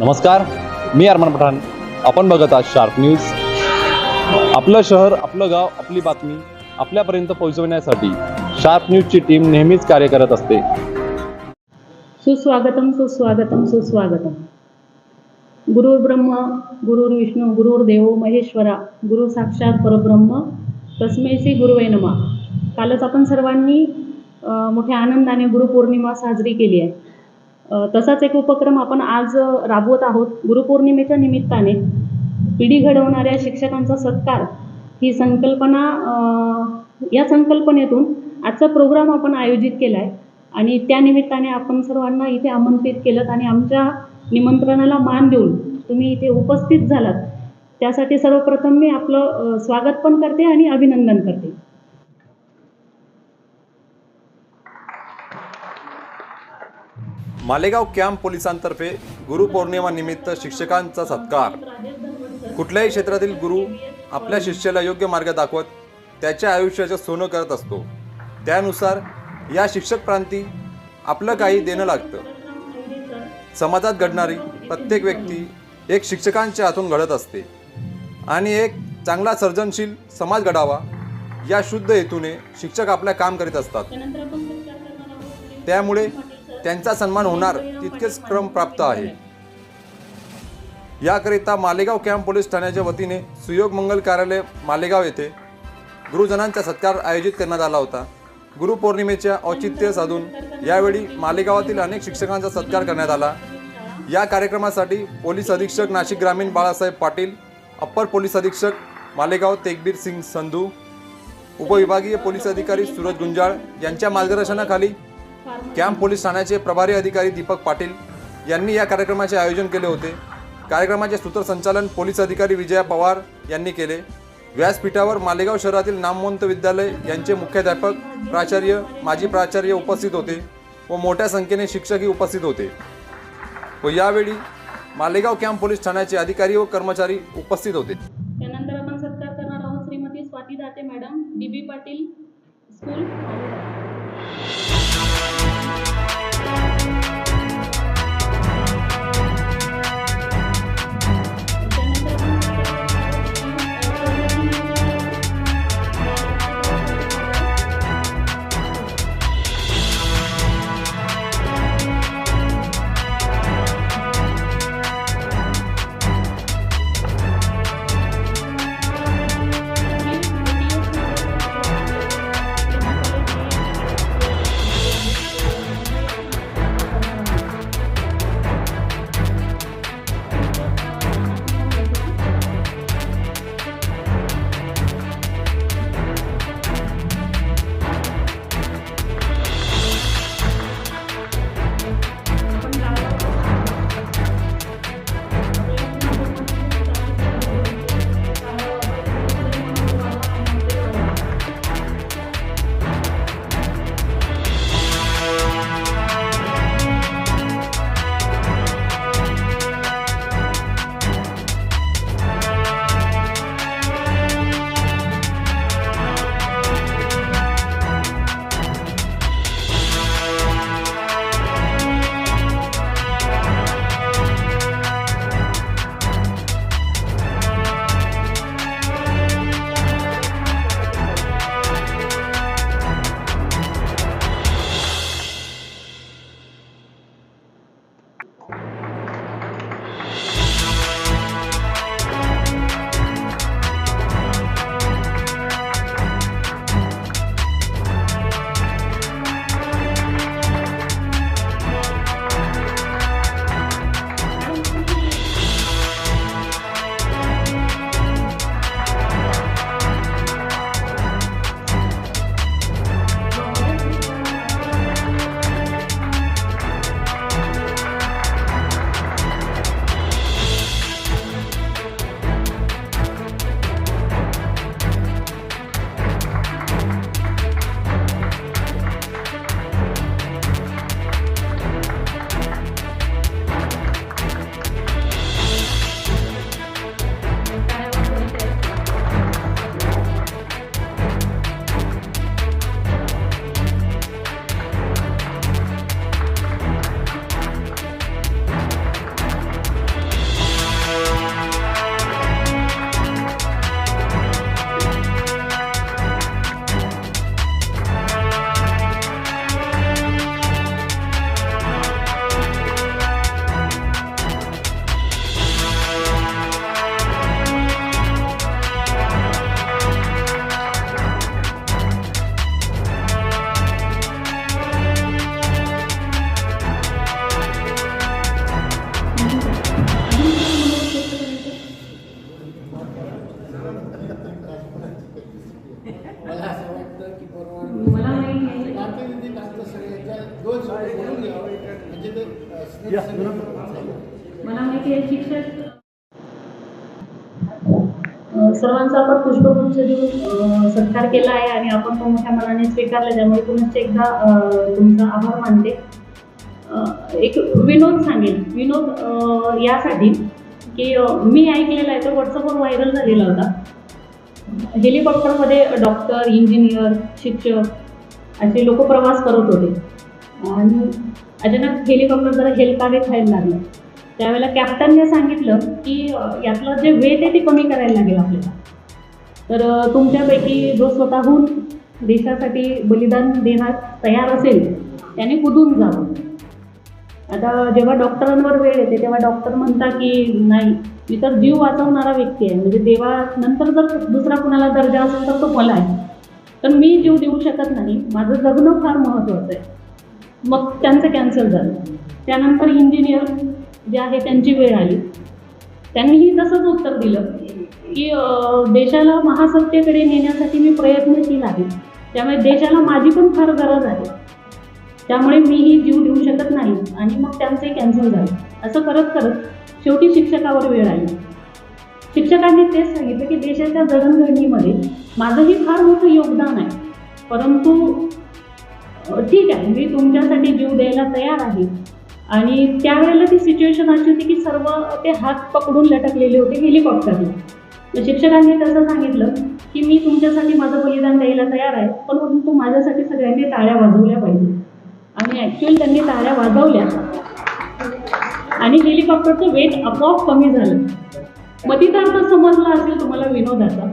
नमस्कार मी अरमान पठाण. आपण बघत आहात शार्प न्यूज आपलं शहर आपलं गाव आपली बातमी आपल्यापर्यंत पोहोचवण्यासाठी शार्प न्यूजची टीम नेहमीच कार्य करत असते. सुस्वागतम सुस्वागतम सुस्वागतम. गुरुर्ब्रह्म गुरुर्विष्णू गुरुर्देव महेश्वरा गुरु साक्षात परब्रह्म तस्मै श्री गुरुवे नमा. कालच आपण सर्वांनी मोठ्या आनंदाने गुरुपौर्णिमा साजरी केली आहे. तसाच एक उपक्रम आपण आज राबवत आहोत. गुरुपौर्णिमेच्या निमित्ताने पिढी घडवणाऱ्या शिक्षकांचा सत्कार ही संकल्पना या संकल्पनेतून आजचा प्रोग्राम आपण आयोजित केला आहे आणि त्या निमित्ताने आपण सर्वांना इथे आमंत्रित केलं आणि आमच्या निमंत्रणाला मान देऊन तुम्ही इथे उपस्थित झालात. त्यासाठी सर्वप्रथम मी आपलं स्वागत पण करते आणि अभिनंदन करते. मालेगाव कॅम्प पोलिसांतर्फे गुरुपौर्णिमानिमित्त शिक्षकांचा सत्कार. कुठल्याही क्षेत्रातील गुरु आपल्या शिष्याला योग्य मार्ग दाखवत त्याच्या आयुष्याचं सोनं करत असतो. त्यानुसार या शिक्षक प्रांती आपलं काही देणं लागतं. समाजात घडणारी प्रत्येक व्यक्ती एक शिक्षकांच्या हातून घडत असते. आणि एक चांगला सर्जनशील समाज घडावा या शुद्ध हेतूने शिक्षक आपलं काम करीत असतात. त्यामुळे त्यांचा सन्मान होणार तितकेच क्रम प्राप्त आहे. याकरिता मालेगाव कॅम्प पोलीस ठाण्याच्या वतीने सुयोग मंगल कार्यालय मालेगाव येथे गुरुजनांचा सत्कार आयोजित करण्यात आला होता. गुरुपौर्णिमेच्या औचित्य साधून यावेळी मालेगावातील अनेक शिक्षकांचा सत्कार करण्यात आला. या कार्यक्रमासाठी पोलीस अधीक्षक नाशिक ग्रामीण बाळासाहेब पाटील अप्पर पोलीस अधीक्षक मालेगाव तेगबीर सिंग संधू उपविभागीय पोलीस अधिकारी सूरज गुंजाळ यांच्या मार्गदर्शनाखाली कॅम्प पोलीस ठाण्याचे प्रभारी अधिकारी दीपक पाटील यांनी या कार्यक्रमाचे आयोजन केले होते. कार्यक्रमाचे सूत्रसंचालन पोलीस अधिकारी विजया पवार यांनी केले. व्यासपीठावर मालेगाव शहरातील नामवंत विद्यालय यांचे मुख्याध्यापक प्राचार्य माजी प्राचार्य उपस्थित होते व मोठ्या संख्येने शिक्षकही उपस्थित होते. व यावेळी मालेगाव कॅम्प पोलीस ठाण्याचे अधिकारी व कर्मचारी उपस्थित होते. त्यानंतर आपण सत्कार करणार आहोत Shrimati Swati Date madam D B Patil school मला माहिती आहे शिक्षक. अ, सर्वांचा आपण पुष्पगुच्छ देऊन सत्कार केला आहे आणि आपण तो मोठ्या मनाने स्वीकारला. त्यामुळे पुनश्च एकदा तुमचा आभार मानते. एक विनोद सांगेन. विनोद यासाठी की मी ऐकलेला आहे तो व्हॉट्सअपवर व्हायरल झालेला होता. हेलिकॉप्टरमध्ये डॉक्टर इंजिनियर शिक्षक असे लोक प्रवास करत होते. आणि अचानक हेलिकॉप्टर जरा हेलकावे खायला लागलं. त्यावेळेला कॅप्टनने सांगितलं की यातलं जे वेट आहे ते कमी करायला लागेल आपल्याला. तर तुमच्यापैकी जो स्वतःहून देशासाठी बलिदान देण्यास तयार असेल त्याने कुदून जावं? आता जेव्हा डॉक्टरांवर वेळ येते तेव्हा डॉक्टर म्हणता की नाही मी तर जीव वाचवणारा व्यक्ती आहे. म्हणजे देवानंतर जर दुसरा कुणाला दर्जा असेल तर तो मला आहे. तर मी जीव देऊ शकत नाही. माझं जगणं फार महत्त्वाचं आहे. मग त्यांचं कॅन्सल झालं. त्यानंतर इंजिनियर जे आहे त्यांची वेळ आली. त्यांनीही तसंच उत्तर दिलं की देशाला महासत्तेकडे नेण्यासाठी मी प्रयत्नशील आहे. त्यामुळे देशाला माझी पण फार गरज आहे. त्यामुळे मीही जीव देऊ शकत नाही आणि मग त्यांचंही कॅन्सल झालं. असं करत करत शेवटी शिक्षकावर वेळ आली. शिक्षकांनी तेच सांगितलं की देशाच्या जडणघडणीमध्ये माझंही फार मोठं योगदान आहे. परंतु ठीक आहे मी तुमच्यासाठी जीव द्यायला तयार आहे. आणि त्यावेळेला ती सिच्युएशन अशी होती की सर्व ते हात पकडून लटकलेले होते हेलिकॉप्टरला तर शिक्षकांनी तसं सांगितलं की मी तुमच्यासाठी माझं बलिदान द्यायला तयार आहे पण परंतु माझ्यासाठी सगळ्यांनी टाळ्या वाजवल्या पाहिजे आणि ॲक्च्युअली त्यांनी ताऱ्या वाजवल्या. आणि हेलिकॉप्टरचं वेट आपोआप कमी झालं. मतितार्थ समजला असेल तुम्हाला विनोदाचा.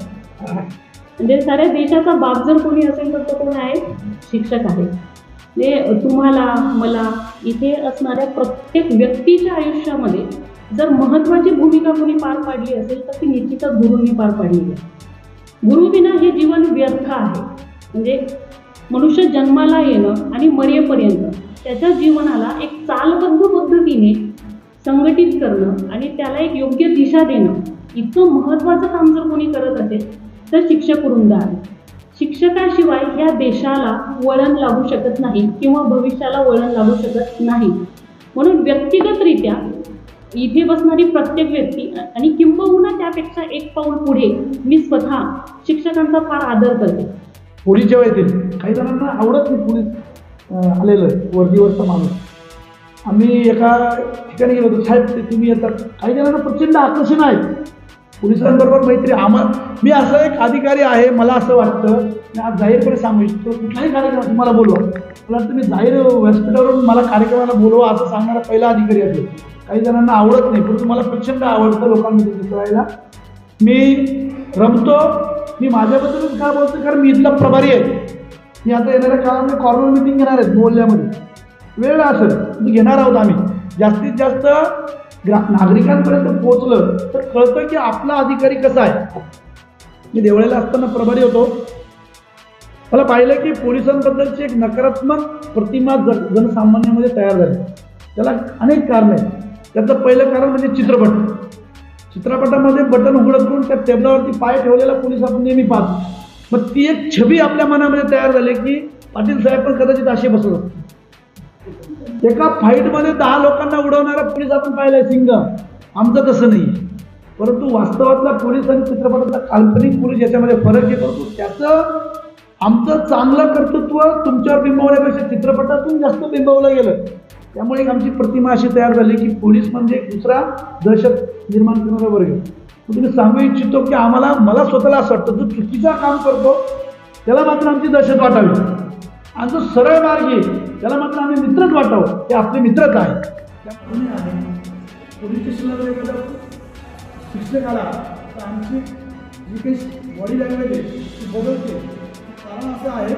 म्हणजे साऱ्या देशाचा बाप जर कोणी असेल तर तो कोण आहे? शिक्षक आहे. म्हणजे तुम्हाला मला इथे असणाऱ्या प्रत्येक व्यक्तीच्या आयुष्यामध्ये जर महत्त्वाची भूमिका कोणी पार पाडली असेल तर ती निश्चितच गुरुंनी पार पाडली आहे. गुरुविना हे जीवन व्यर्थ आहे. म्हणजे मनुष्य जन्माला येणं आणि मरेपर्यंत त्याच्या जीवनाला एक चालबद्ध पद्धतीने संघटित करणं आणि त्याला एक योग्य दिशा देणं इतकं महत्त्वाचं काम जर कोणी करत असेल तर शिक्षक वृंद आहे. शिक्षकाशिवाय ह्या देशाला वळण लागू शकत नाही किंवा भविष्याला वळण लागू शकत नाही. म्हणून व्यक्तिगतरित्या इथे बसणारी प्रत्येक व्यक्ती आणि किंबहुना त्यापेक्षा एक पाऊल पुढे मी स्वतः शिक्षकांचा फार आदर करते. पोलीस जेव्हा येतील काही जणांना आवडत नाही पोलीस आलेलं वर्दीवरचा माणूस. आम्ही एका ठिकाणी गेलो होतो. साहेब ते तुम्ही येतात. काही जणांना प्रचंड आकर्षण आहे. पोलिसांबरोबर मैत्री. आम्हा मी असं एक अधिकारी आहे मला असं वाटतं. मी आज जाहीरपणे सांगू इच्छितो कुठलाही कार्यक्रमात तुम्हाला बोलवा. मला तुम्ही जाहीर व्यासपीठावरून मला कार्यक्रमाला बोलवा असं सांगणारा पहिला अधिकारी असेल काही जणांना आवडत नाही परंतु मला प्रचंड आवडतं लोकांमध्ये दिसायला मी रमतो मी माझ्याबद्दलच काय बोलतो कारण मी इथला प्रभारी आहे. मी आता येणाऱ्या काळामध्ये कॉर्नर मिटिंग घेणार आहेत मोहल्ल्यामध्ये वेळ असेल घेणार आहोत आम्ही. जास्तीत जास्त ग्रा नागरिकांपर्यंत पोहोचलं तर कळतं की आपला अधिकारी कसा आहे. मी देवळ्याला असताना प्रभारी होतो. मला पाहिलं की पोलिसांबद्दलची एक नकारात्मक प्रतिमा जन जनसामान्यामध्ये तयार झाली. त्याला अनेक कारणं. आहेत त्याचं पहिलं कारण म्हणजे चित्रपट. चित्रपटामध्ये बटन उघडत करून त्या टेबलावरती पाय ठेवलेला पोलीस आपण नेहमी पाहतो. मग ती एक छबी आपल्या मनामध्ये तयार झाली की पाटील साहेब पण कदाचित असे बसत असतात एका फाईटमध्ये दहा लोकांना उडवणारा पोलीस आपण पाहिलाय सिंग. आमचं तसं नाही. परंतु वास्तवातला पोलीस आणि चित्रपटातला काल्पनिक पोलीस याच्यामध्ये फरक येतो. तो त्याचं आमचं चांगलं कर्तृत्व तुमच्यावर बिंबवण्यापेक्षा चित्रपटातून जास्त बिंबवलं गेलं. त्यामुळे एक आमची प्रतिमा अशी तयार झाली की पोलीस म्हणजे एक दुसरा दहशत निर्माण करणारा वर्ग. मग तुम्ही सांगू इच्छितो की आम्हाला मला स्वतःला असं वाटतं जो चुकीचा काम करतो त्याला मात्र आमची दहशत वाटावी. आणि जो सरळ आहे त्याला मात्र आम्ही मित्रच वाटावं. ते आपले मित्रच आहे. त्यामुळे पोलीस स्टेशनला जर एखादा शिक्षक आला तर आमची जी काही बॉडी लँग्वेज आहे ती बदलते. कारण असं आहे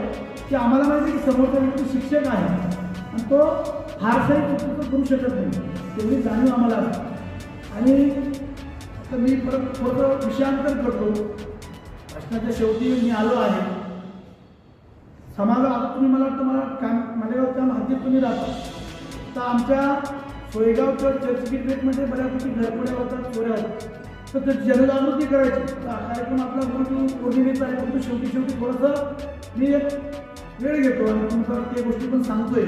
की आम्हाला माहिती की समोरचा व्यक्ती शिक्षक आहे. आणि तो फारसाही चुकीचं करू शकत नाही. तेवढी जाणीव आम्हाला असते. आणि आता मी परत थोडं विषयांतर करतो. प्रश्नाच्या शेवटी मी आलो आहे. समाजात आता तुम्ही मला वाटतं मला काम मालेगावच्या गावात हद्दीत तुम्ही राहता. तर आमच्या सोयगावच्या चर्चगेट गेटमध्ये बऱ्यापैकी घरपुड्या होतात चोऱ्या होतात. तर ते जनजागृती करायची. तर कार्यक्रम आपला गुरु पौर्णिमेचा आहे. परंतु शेवटी शेवटी थोडंसं मी एक वेळ घेतो आणि तुमचा ते गोष्टी पण सांगतोय.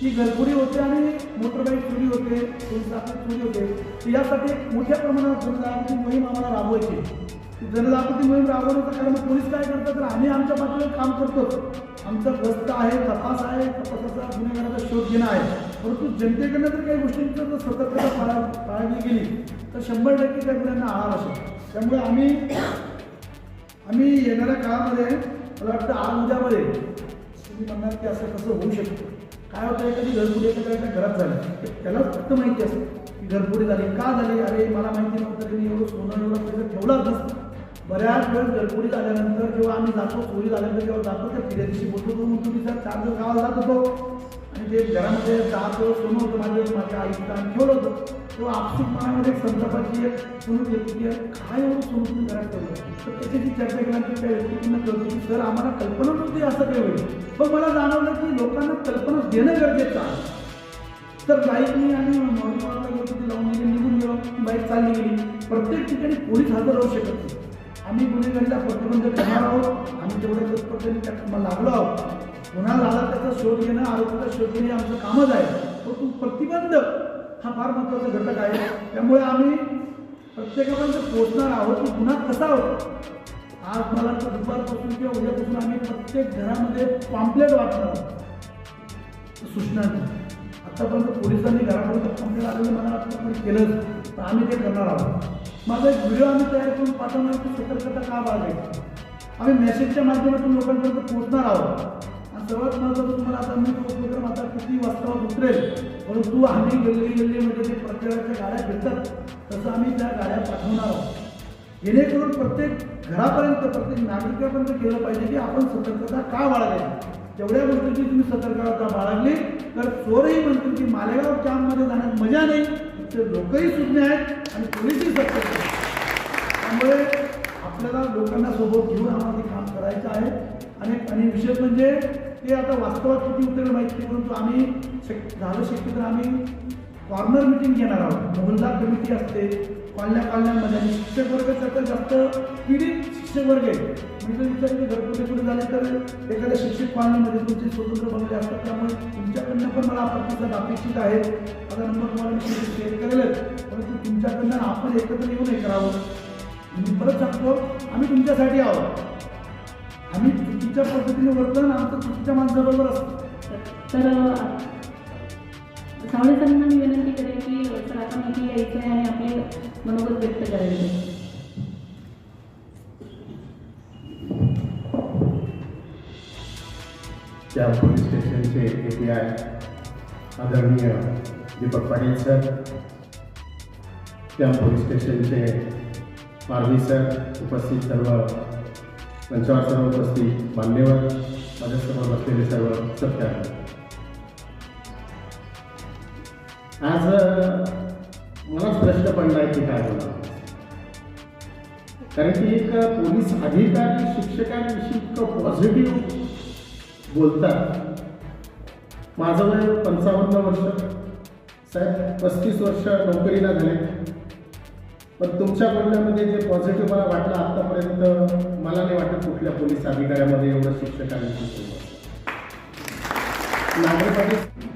की घरपुरी होते आणि मोटरबाईक चोरी होते पोलिसात चोरी होते. यासाठी मोठ्या प्रमाणात जनजागृती मोहीम आम्हाला राबवायची ती जनजागृती मोहीम राबवण्याचं कारण पोलीस काय करतात तर आम्ही आमच्या पातळीवर काम करतोच आमचा गस्त आहे तपास आहे तपासाचा गुन्हेगाराचा शोध घेणं आहे. परंतु जनतेकडनं जर काही गोष्टींचं जर सतर्कता पाळा पाळली गेली तर शंभर टक्के त्या गुन्ह्यांना आळा असेल त्यामुळे आम्ही आम्ही येणाऱ्या काळामध्ये मला वाटतं आज उद्यामध्ये तुम्ही म्हणणार की असं कसं होऊ शकतं. काय होतं एखादी घरपुडी एखाद्या घरात झाली. त्याला फक्त माहिती असतं की घरपुडी झाली का झाली? अरे मला माहिती नव्हतं की मी एवढं सोनं एवढं पैसा ठेवलाच नसतं बऱ्याच वेळेस घरपुडी झाल्यानंतर जेव्हा आम्ही जातो चोरी झाल्यानंतर जेव्हा जातो त्या फिर्यादीशी बोलतो तो म्हणतो की सर चार दिवस गावाला जात होतो. ते घरामध्ये दहा किलो सोनं होतं माझे माझ्या आईचा ठेवलं होतं. तेव्हा आपसिक मनामध्ये संतापाची एक सोनं येते की काय एवढं सोनं तुम्ही घरात ठेवलं तर त्याच्याशी चर्चा केल्यानंतर त्या व्यक्तीकडनं कळतो की सर आम्हाला कल्पना नव्हती असं काही होईल. पण मला जाणवलं की लोकांना कल्पना देणं गरजेचं आहे. तर बाईकनी आणि महत्वाला गेलो ती लावून गेली निघून गेलो. बाईक चालली गेली. प्रत्येक ठिकाणी पोलीस हजर राहू शकत नाही. आम्ही गुन्हेगारीला प्रतिबंध करणार आहोत. आम्ही तेवढ्या तत्परतेने त्या कामाला लागलो आहोत. गुन्हा आला त्याचा शोध घेणं आरोग्याचा शोध घेणे आमचं कामच आहे. परंतु प्रतिबंध हा फार महत्त्वाचा घटक आहे. त्यामुळे आम्ही प्रत्येकापर्यंत पोहोचणार आहोत की गुन्हा कसा होतो आज मला दुपारपासून किंवा उद्यापासून आम्ही प्रत्येक घरामध्ये पॉम्पलेट वाटणार सूचना सूचनांची आतापर्यंत पोलिसांनी घरापर्यंत पॉम्पलेट आलेलं मला वाटतं केलंच. तर आम्ही ते करणार आहोत. माझा एक व्हिडिओ आम्ही तयार करून पाठवणार की सतर्कता का बाळगायची? आम्ही मेसेजच्या माध्यमातून लोकांपर्यंत पोहोचणार आहोत. सर्वात महत्त्वाचं तुम्हाला आता मी उपक्रम आता किती वास्तवात उतरेल? परंतु आम्ही गल्ली गल्लीमध्ये जे प्रचाराच्या गाड्या फिरतात तसं आम्ही त्या गाड्या पाठवणार आहोत. जेणेकरून प्रत्येक घरापर्यंत प्रत्येक नागरिकापर्यंत केलं पाहिजे की आपण सतर्कता का बाळगली तेवढ्या गोष्टीची तुम्ही सतर्कता बाळगली तर चोरही म्हणतील की मालेगाव कॅम्पमध्ये जाण्यात मजा नाही ते लोकही सुज्ञ आहेत आणि पोलीसही सतर्क आहेत. त्यामुळे आपल्याला लोकांना सोबत घेऊन आम्हाला काम करायचं आहे. आणि आणि विशेष म्हणजे ते आता वास्तवात किती उत्तर माहिती नाही परंतु आम्ही शक झालं शक्य तर आम्ही कॉर्नर मिटिंग घेणार आहोत. मोहल्ला कमिटी असते कॉलन्या कॉलन्यांमध्ये. आणि शिक्षक वर्ग त्याचा जास्त पीडित शिक्षक वर्ग आहे. मी जर विचार की कुठे झाले तर एखाद्या शिक्षक कॉलनीमध्ये तुमचे स्वतंत्र बनले असतात. त्यामुळे तुमच्याकडनं पण मला प्रतिसाद अपेक्षित आहे आता नंबर तुम्हाला मी शेअर करेलच. परंतु तुमच्याकडनं आपण एकत्र येऊन हे करावं. मी परत सांगतो आम्ही तुमच्यासाठी आहोत. आम्ही चुकीच्या पद्धतीने वर्तन आमचं चुकीच्या माणसाबरोबर असतं तर सावळे सरांना मी विनंती करेन की सर आता माहिती यायचं आहे आणि आपले मनोगत व्यक्त करायचे. त्या पोलीस स्टेशनचे ए पी आय आदरणीय दीपक पाटील सर त्या पोलीस स्टेशनचे मारवी सर उपस्थित सर्व मंचावर सर्व उपस्थित मान्यवर माझ्यासमोर बसलेले सर्व सत्कार आज मलाच प्रश्न पडला आहे की काय होणार? कारण की एक पोलीस अधिकारी शिक्षकांविषयी इतकं पॉझिटिव्ह बोलतात. माझं वय पंचावन्न वर्ष साहेब पस्तीस वर्ष नोकरीला झाले. पण तुमच्या बोलण्यामध्ये जे पॉझिटिव्ह मला वाटलं आत्तापर्यंत मला नाही वाटत कुठल्या पोलीस अधिकाऱ्यामध्ये एवढं शिक्षकांनी नागरिकांनी